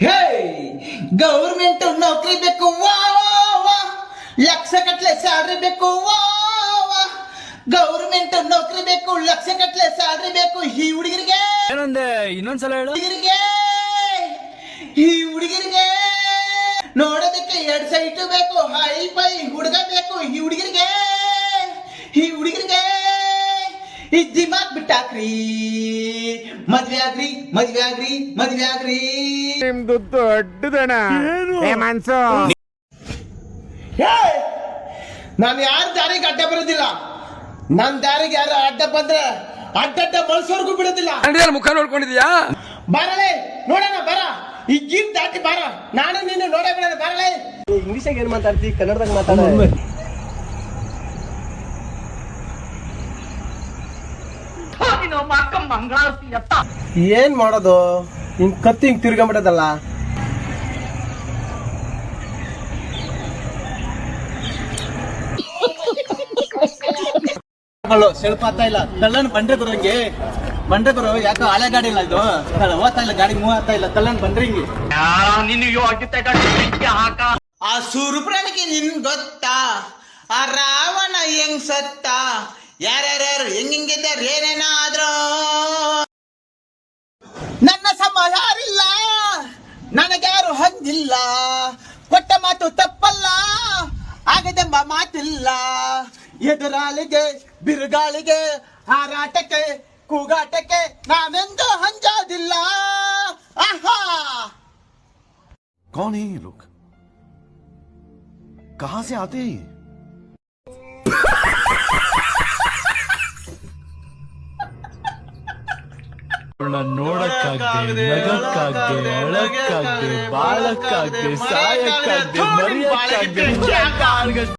ಹೇ government ನೌಕರಿ ಬೇಕು ವಾ ವಾ, ಲಕ್ಷ ಕಟ್ಲೆ ಸ್ಯಾಲ್ರಿ ಬೇಕು ವಾ ವಾ. ಗೌರ್ಮೆಂಟ್ ನೌಕರಿ ಬೇಕು ಲಕ್ಷ ಕಟ್ಲೆ ಸ್ಯಾಲ್ರಿ ಬೇಕು. ಈ ಹುಡುಗರಿಗೆ. ಏನಂದೆ? ಇನ್ನೊಂದ್ಸಲ ಹೇಳು. ಹುಡುಗರಿಗೆ. ಈ ಹುಡುಗರಿಗೆ. ನೋಡೋದಕ್ಕೆ ಎರಡ್ ಸೈಟ್ ಬೇಕು ಹೈ ಪೈ ಹುಡುಗ ಬೇಕು ಈ ಹುಡುಗರಿಗೆ. ಈ ಹುಡುಗರಿಗೆ. ಈ ದಿಮಾಗ್ ಬಿಟ್ಟಾಕ್ರಿ. ಮದ್ವೆ ಆಗ್ರಿ ಮದ್ವೆ ಆಗ್ರಿ ಮದ್ವೆ ಆಗ್ರಿ. ನಿಮ್ದು ದೊಡ್ಡದಣ. ಏ ಮನ್ಸು. ನಾನು ಯಾರ ದಾರಿಗೆ ಅಡ್ಡ ಬರೋದಿಲ್ಲ? ನನ್ ದಾರಿಗೆ ಯಾರು ಅಡ್ಡ ಬಂದ್ರೆ ಅಡ್ಡಡ್ಡ ಬಳಸೋರ್ಗೂ ಬಿಡೋದಿಲ್ಲ. ಅಂಗಡಿಯಲ್ಲಿ ಮುಖ ನೋಡ್ಕೊಂಡಿದ್ಯಾ? ಬರಲೇ ನೋಡೋಣ ಬರ. ಈ ಗೀತ್ ದಾಟಿ ಬರ. ನಾನು ನೀನು ನೋಡೇ ಬಿಡೋಣ ಬರಲೇ. ಇಂಗ್ಲಿಷಾಗ ಏನ್ ಮಾತಾಡ್ತಿ? ಕನ್ನಡದಾಗ ಮಾತಾಡ. ಏನ್ ಮಾಡೋದು? ಹಿಂಗ್ ಕತ್ತಿ ಹಿಂಗ್ ತಿರ್ಕೊಂಬಿಟ್ಟದಲ್ಲ ಸ್ವಲ್ಪ ಆಗ್ತಾ ಇಲ್ಲ. ತಳ್ಳನ್ ಬಂಡೆ ಬರೋಂಗೆ. ಬಂಡೆ ಬರೋ ಯಾಕೋ ಹಳೆ ಗಾಡಿ ಇಲ್ಲ ಇದು? ಓದ್ತಾ ಇಲ್ಲ ಗಾಡಿ ಮೂವ್ ಆಗ್ತಾ ಇಲ್ಲ. ತಳ್ಳನ್ ಬಂದ್ರೆ ಹಿಂಗೆ. ಆ ಸುರುಪ್ರಾಣಿಗೆ ನಿನ್ ಗೊತ್ತಾ? ಆ ರಾವಣ ಹೆಂಗ್ ಸತ್ತ? ಯಾರ್ಯಾರು ಹೆಂಗಿದ್ದಾರೆ ಏನೇನಾದ್ರು ನನ್ನ ಸಮ ಯಾರಿಲ್ಲ ನನಗ್ಯಾರು ಹಂಗಿಲ್ಲ ಕೊಟ್ಟ ಮಾತು ತಪ್ಪಲ್ಲ ಆಗದೆಂಬ ಮಾತಿಲ್ಲ ಎದುರಾಳಿಗೆ ಬಿರುಗಾಳಿಗೆ ಹಾರಾಟಕ್ಕೆ ಕೂಗಾಟಕ್ಕೆ ನಾವೆಂದು ಹಂಜೋದಿಲ್ಲ ಆಹಾ कौन है ये लोग कहां से आते हैं ये ನೋಡಕ್ಕಾಗ್ದೆ ನಗಕ್ಕಾಗ್ದೆ ಅಳಕ್ಕಾಗ್ದೆ ಬಾಳಕ್ಕಾಗ್ದೆ ಸಾಯಕ್ಕಾಗ್ದೆ ಮರಿಯಕ್ಕಾಗ್ದೆ